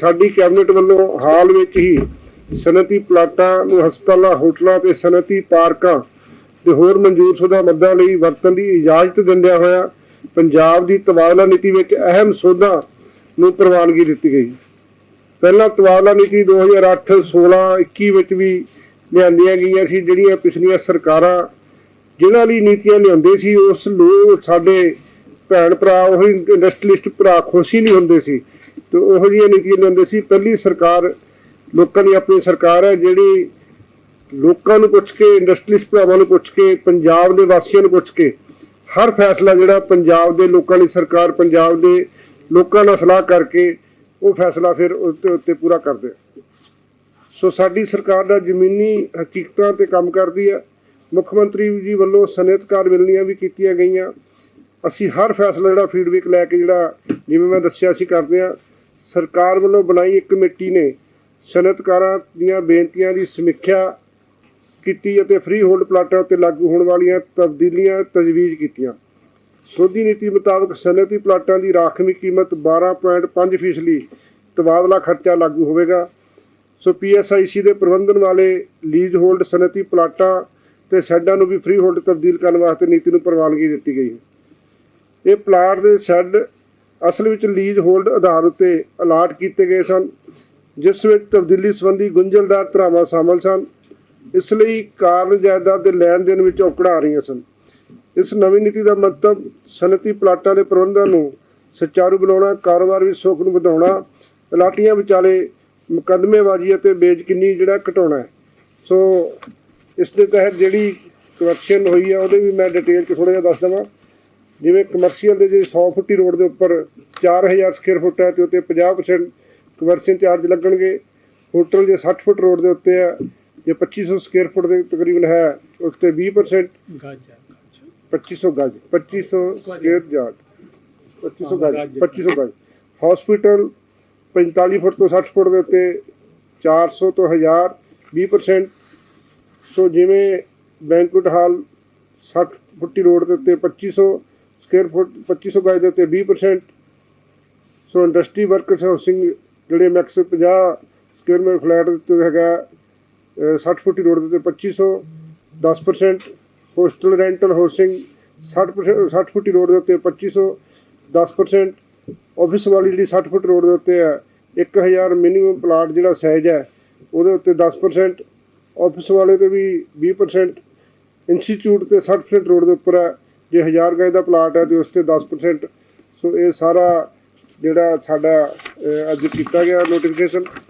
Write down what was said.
ਸਾਡੀ ਕੈਬਨਿਟ ਵੱਲੋਂ ਹਾਲ ਵਿੱਚ ਹੀ ਸਨਅਤੀ ਪਲਾਟਾਂ ਨੂੰ ਹਸਪਤਾਲਾਂ, ਹੋਟਲਾਂ ਤੇ ਸਨਅਤੀ ਪਾਰਕਾਂ ਤੇ ਹੋਰ ਮਨਜ਼ੂਰਸ਼ੁਦਾ ਮੱਦਾਂ ਲਈ ਵਰਤਣ ਦੀ ਇਜਾਜ਼ਤ ਦਿੰਦਿਆਂ ਹੋਇਆ ਪੰਜਾਬ ਦੀ ਤਬਾਦਲਾ ਨੀਤੀ ਵਿੱਚ ਅਹਿਮ ਸੋਧਾਂ ਨੂੰ ਪ੍ਰਵਾਨਗੀ ਦਿੱਤੀ ਗਈ। ਪਹਿਲਾਂ ਤਬਾਦਲਾ ਨੀਤੀ 2008 16 21 ਵਿੱਚ ਵੀ ਲਿਆਂਦੀਆਂ ਗਈਆਂ ਸੀ, ਜਿਹੜੀਆਂ ਪਿਛਲੀਆਂ ਸਰਕਾਰਾਂ ਜਿਨ੍ਹਾਂ ਲਈ ਨੀਤੀਆਂ ਲਿਆਉਂਦੇ ਸੀ, ਉਸ ਲੋਕ ਸਾਡੇ ਭੈਣ ਭਰਾ, ਉਹ ਇੰਡਸਟਰੀਲਿਸਟ ਭਰਾ ਖੁਸ਼ੀ ਨਹੀਂ ਹੁੰਦੇ ਸੀ। ਤੇ ਉਹੋ ਜਿਹੀਆਂ ਨੀਤੀਆਂ ਲਿਆਉਂਦੇ ਸੀ। ਪਹਿਲੀ ਸਰਕਾਰ ਲੋਕਾਂ ਦੀ ਆਪਣੀ ਸਰਕਾਰ ਹੈ, ਜਿਹੜੀ ਲੋਕਾਂ ਨੂੰ ਪੁੱਛ ਕੇ ਇੰਡਸਟਰੀਲਿਸਟ ਭਰਾਵਾਂ ਨੂੰ ਪੁੱਛ ਕੇ, ਪੰਜਾਬ ਦੇ ਵਾਸੀਆਂ ਨੂੰ ਪੁੱਛ ਕੇ, ਹਰ ਫੈਸਲਾ ਜਿਹੜਾ ਪੰਜਾਬ ਦੇ ਲੋਕਾਂ ਲਈ ਸਰਕਾਰ, ਪੰਜਾਬ ਦੇ ਲੋਕਾਂ ਨਾਲ ਸਲਾਹ ਕਰਕੇ ਉਹ ਫੈਸਲਾ ਫਿਰ ਉਸ ਉੱਤੇ ਪੂਰਾ ਕਰਦੇ ਸੋ ਸਾਡੀ ਸਰਕਾਰ ਦਾ ਜ਼ਮੀਨੀ ਹਕੀਕਤਾਂ ਤੇ ਕੰਮ ਕਰਦੀ ਹੈ ਮੁੱਖ ਮੰਤਰੀ ਜੀ ਵੱਲੋਂ ਸਨਅਤਕਾਰ ਮਿਲਣੀਆਂ ਵੀ ਕੀਤੀਆਂ ਗਈਆਂ। ਅਸੀਂ ਹਰ ਫੈਸਲਾ ਜਿਹੜਾ ਫੀਡਬੈਕ ਲੈ ਕੇ ਜਿਹੜਾ, ਜਿਵੇਂ ਮੈਂ ਦੱਸਿਆ ਸੀ, ਕਰਦੇ ਆ। ਸਰਕਾਰ ਵੱਲੋਂ ਬਣਾਈ ਇੱਕ ਕਮੇਟੀ ਨੇ ਸਨਅਤਕਾਰਾਂ ਦੀਆਂ ਬੇਨਤੀਆਂ ਦੀ ਸਮੀਖਿਆ ਕੀਤੀ ਅਤੇ ਫ੍ਰੀ ਹੋਲਡ ਪਲਾਟਾਂ ਉੱਤੇ ਲਾਗੂ ਹੋਣ ਵਾਲੀਆਂ ਤਬਦੀਲੀਆਂ ਤਜਵੀਜ਼ ਕੀਤੀਆਂ। ਸੋਧੀ ਨੀਤੀ ਮੁਤਾਬਕ ਸਨਅਤੀ ਪਲਾਟਾਂ ਦੀ ਰਾਖਵੀਂ ਕੀਮਤ 12.5 ਫੀਸਦੀ ਤਬਾਦਲਾ ਖਰਚਾ ਲਾਗੂ ਹੋਵੇਗਾ। ਸੋ ਪੀਐਸਆਈਸੀ ਦੇ ਪ੍ਰਬੰਧਨ ਵਾਲੇ ਲੀਜ਼ ਹੋਲਡ ਸਨਅਤੀ ਪਲਾਟਾਂ ਤੇ ਸ਼ੈੱਡਾਂ ਨੂੰ ਵੀ ਫ੍ਰੀ ਹੋਲਡ ਤਬਦੀਲ ਕਰਨ ਵਾਸਤੇ ਨੀਤੀ ਨੂੰ ਪ੍ਰਵਾਨਗੀ ਦਿੱਤੀ ਗਈ ਹੈ। ਇਹ ਪਲਾਟ ਦੇ ਸ਼ੈੱਡ ਅਸਲ ਵਿੱਚ ਲੀਜ਼ ਹੋਲਡ ਆਧਾਰ ਉੱਤੇ ਅਲਾਟ ਕੀਤੇ ਗਏ ਸਨ, ਜਿਸ ਵਿੱਚ ਤਬਦੀਲੀ ਸੰਬੰਧੀ ਗੁੰਝਲਦਾਰ ਧਰਾਵਾਂ ਸ਼ਾਮਲ ਸਨ। ਇਸ ਲਈ ਕਾਰਨ ਜਾਇਦਾਦ ਦੇ ਲੈਣ ਦੇਣ ਵਿੱਚ ਔਕੜਾਂ ਆ ਰਹੀਆਂ ਸਨ। ਇਸ ਨਵੀਂ ਨੀਤੀ ਦਾ ਮਤਲਬ ਸਨਅਤੀ ਪਲਾਟਾਂ ਦੇ ਪ੍ਰਬੰਧਨ ਨੂੰ ਸੁਚਾਰੂ ਬਣਾਉਣਾ, ਕਾਰੋਬਾਰ ਵਿੱਚ ਸੁੱਖ ਨੂੰ ਵਧਾਉਣਾ ਪਲਾਟੀਆਂ ਵਿਚਾਲੇ ਮੁਕੱਦਮੇਬਾਜ਼ੀ ਅਤੇ ਬੇਜ਼ਕਿੰਨੀ ਜਿਹੜਾ ਘਟਾਉਣਾ ਹੈ। ਸੋ ਇਸ ਦੇ ਤਹਿਤ ਜਿਹੜੀ ਕਰੈਕਸ਼ਨ ਹੋਈ ਹੈ ਉਹਦੇ ਵੀ ਮੈਂ ਡਿਟੇਲ 'ਚ ਥੋੜਾ ਜਿਹਾ ਦੱਸ ਦਵਾਂ। ਜਿਵੇਂ ਕਮਰਸ਼ੀਅਲ ਦੇ ਜੇ 100 ਫੁੱਟੀ ਰੋਡ ਦੇ ਉੱਪਰ 4000 ਸਕੁਅਰ ਫੁੱਟ ਹੈ ਤੇ ਉੱਤੇ 50% ਕਮਰਸ਼ੀਅਲ ਚਾਰਜ ਲੱਗਣਗੇ। ਹੋਟਲ ਜੇ 60 ਫੁੱਟ ਰੋਡ ਦੇ ਉੱਤੇ ਹੈ, ਜੇ 2500 ਸਕੁਅਰ ਫੁੱਟ ਦੇ ਤਕਰੀਬਨ ਹੈ ਉਸ ਤੇ 20% 2500 ਗਜ 2500 ਸਕੁਅਰ ਯਾਰਡ 2500 ਗਜ 2500 ਗਜ। ਹਸਪੀਟਲ 45 ਫੁੱਟ ਤੋਂ 60 ਫੁੱਟ ਦੇ ਉੱਤੇ 400 ਤੋਂ 1000 20% ਸੋ ਜਿਵੇਂ ਬੈਂਕੁਟ ਹਾਲ 60 ਫੁੱਟੀ ਰੋਡ ਦੇ ਉੱਤੇ 2500 ਸਕੁਅਰ ਫੁੱਟ 2500 ਗਜ ਦੇ ਉੱਤੇ 20% ਸੋ ਇੰਡਸਟਰੀ ਵਰਕਰਸ ਹਾਊਸਿੰਗ ਜਿਹੜੇ ਮੈਕਸ 50 ਸਕੁਅਰ ਮੀਟਰ ਫਲੈਟ ਦੇ ਉੱਤੇ ਹੈਗਾ, ਅਹ 60 ਫੁੱਟੀ ਰੋਡ ਦੇ ਉੱਤੇ 2500 10% ਹੋਸਟਲ ਰੈਂਟਲ ਹਾਊਸਿੰਗ 60% 60 ਫੁੱਟੀ ਰੋਡ ਦੇ ਉੱਤੇ 2500 10% ਆਫਿਸ ਵਾਲੀ ਜਿਹੜੀ 60 ਫੁੱਟ ਰੋਡ ਦੇ ਉੱਤੇ ਹੈ 1000 ਮਿਨੀਮਮ ਪਲਾਟ ਜਿਹੜਾ ਸਾਈਜ਼ ਹੈ, ਉਹਦੇ ਉੱਤੇ 10% ਆਫਿਸ ਵਾਲੇ ਤੇ ਵੀ 20% ਇੰਸਟੀਚਿਊਟ ਤੇ 60% ਰੋਡ ਦੇ ਉੱਪਰ ਹੈ ਜੇ 1000 ਗਜ ਦਾ ਪਲਾਟ ਹੈ ਤੇ ਉਸ ਤੇ 10% ਸੋ ਇਹ ਸਾਰਾ ਜਿਹੜਾ ਸਾਡਾ ਅੱਜ ਕੀਤਾ ਗਿਆ ਨੋਟੀਫਿਕੇਸ਼ਨ